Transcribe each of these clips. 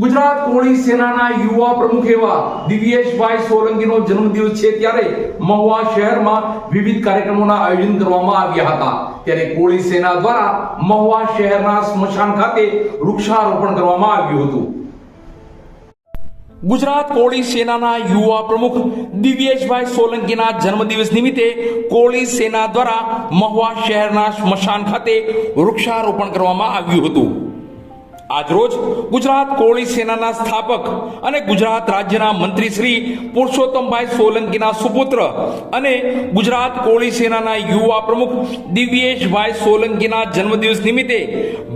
ગુજરાત કોળી સેનાના યુવા પ્રમુખ એવા દિવ્યેશભાઈ સોલંકીનો જન્મદિવસ છે ત્યારે મહુવા શહેરમાં વિવિધ કાર્યક્રમોના આયોજન કરવામાં આવ્યા હતા. ત્યારે કોળી સેના દ્વારા મહુવા શહેરના સ્મશાન ખાતે વૃક્ષારોપણ કરવામાં આવ્યું હતું. ગુજરાત કોળી સેનાના યુવા પ્રમુખ દિવ્યેશભાઈ સોલંકીના જન્મદિવસ નિમિત્તે કોળી સેના દ્વારા મહુવા શહેરના સ્મશાન ખાતે વૃક્ષારોપણ કરવામાં આવ્યું હતું. આજરોજ ગુજરાત કોળી સેનાના સ્થાપક અને ગુજરાત રાજ્યના મંત્રી શ્રી પુરુષોત્તમભાઈ સોલંકીના સુપુત્ર અને ગુજરાત કોળી સેનાના યુવા પ્રમુખ દિવ્યેશભાઈ સોલંકીના જન્મદિવસ નિમિત્તે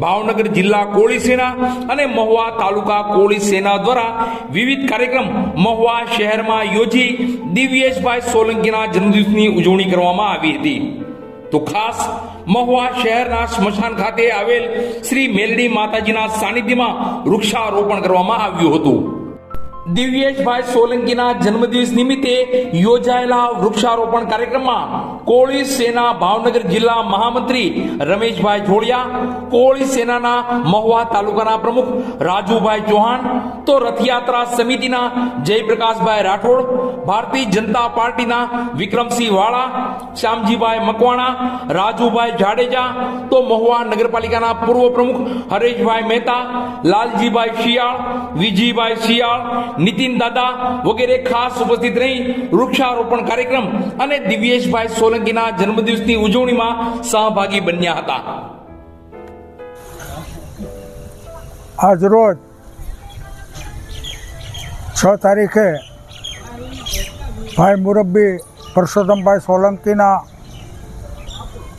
ભાવનગર જિલ્લા કોળી સેના અને મહુવા તાલુકા કોળી સેના દ્વારા વિવિધ કાર્યક્રમ મહુવા શહેરમાં યોજી દિવ્યેશભાઈ સોલંકીના જન્મદિવસની ઉજવણી કરવામાં આવી હતી. તો ખાસ મહુવા શહેરના સ્મશાન ખાતે આવેલ શ્રી મેલડી માતાજીના સાનિધ્યમાં વૃક્ષારોપણ કરવામાં આવ્યું હતું. દિવ્યેશભાઈ સોલંકીના જન્મદિવસ નિમિત્તે યોજાયેલા વૃક્ષારોપણ કાર્યક્રમમાં કોળી સેના ભાવનગર જિલ્લા મહામંત્રી રમેશભાઈ જોડિયા, કોળી સેનાના મહુવા તાલુકાના પ્રમુખ રાજુભાઈ ચૌહાણ, તો રથયાત્રા સમિતિના જયપ્રકાશભાઈ રાઠોડ, ભારતીય જનતા પાર્ટીના વિક્રમસિંહ વાળા, શ્યામજીભાઈ મકવાણા, રાજુભાઈ જાડેજા, તો મહુવા નગરપાલિકાના પૂર્વ પ્રમુખ હરેશભાઈ મહેતા, લાલજીભાઈ શિયાળ, વિજીભાઈ શિયાળ નીતિન દાદા વગેરે ખાસ ઉપસ્થિત રહી વૃક્ષારોપણ કાર્યક્રમ અને દિવ્યેશભાઈ સોલંકીના જન્મદિવસની ઉજવણીમાં સહભાગી બન્યા હતા. આજરોજ છ તારીખે ભાઈ મુરબ્બી પરસોત્તમભાઈ સોલંકીના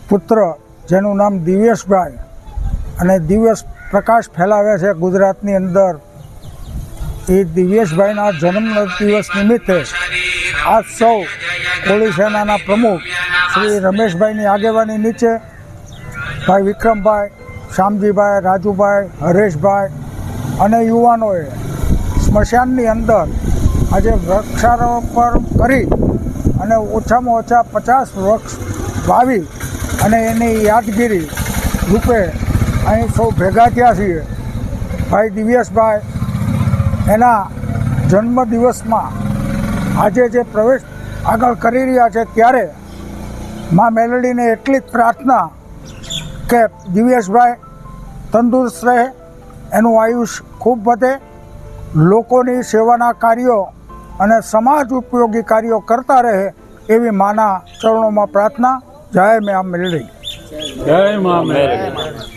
પુત્ર, જેનું નામ દિવ્યેશભાઈ અને દિવ્યેશ પ્રકાશ ફેલાવે છે ગુજરાતની અંદર. એ દિવ્યેશભાઈના જન્મ દિવસ નિમિત્તે આજ સૌ કોળી સેનાના પ્રમુખ શ્રી રમેશભાઈની આગેવાની નીચે ભાઈ વિક્રમભાઈ શ્યામજીભાઈ રાજુભાઈ, હરેશભાઈ અને યુવાનોએ સ્મશાનની અંદર આજે વૃક્ષારોપણ કરી અને ઓછામાં ઓછા પચાસ વૃક્ષ વાવી અને એની યાદગીરી રૂપે અહીં સૌ ભેગા થયા છીએ. ભાઈ દિવ્યેશભાઈ એના જન્મદિવસમાં આજે જે પ્રવેશ આગળ કરી રહ્યા છે ત્યારે મા મેલડીને એટલી જ પ્રાર્થના કે દિવ્યેશભાઈ તંદુરસ્ત રહે, એનું આયુષ ખૂબ વધે, લોકોની સેવાના કાર્યો અને સમાજ ઉપયોગી કાર્યો કરતા રહે એવી માના ચરણોમાં પ્રાર્થના. જય મ્યા મેલડી. જય મા મેલડી.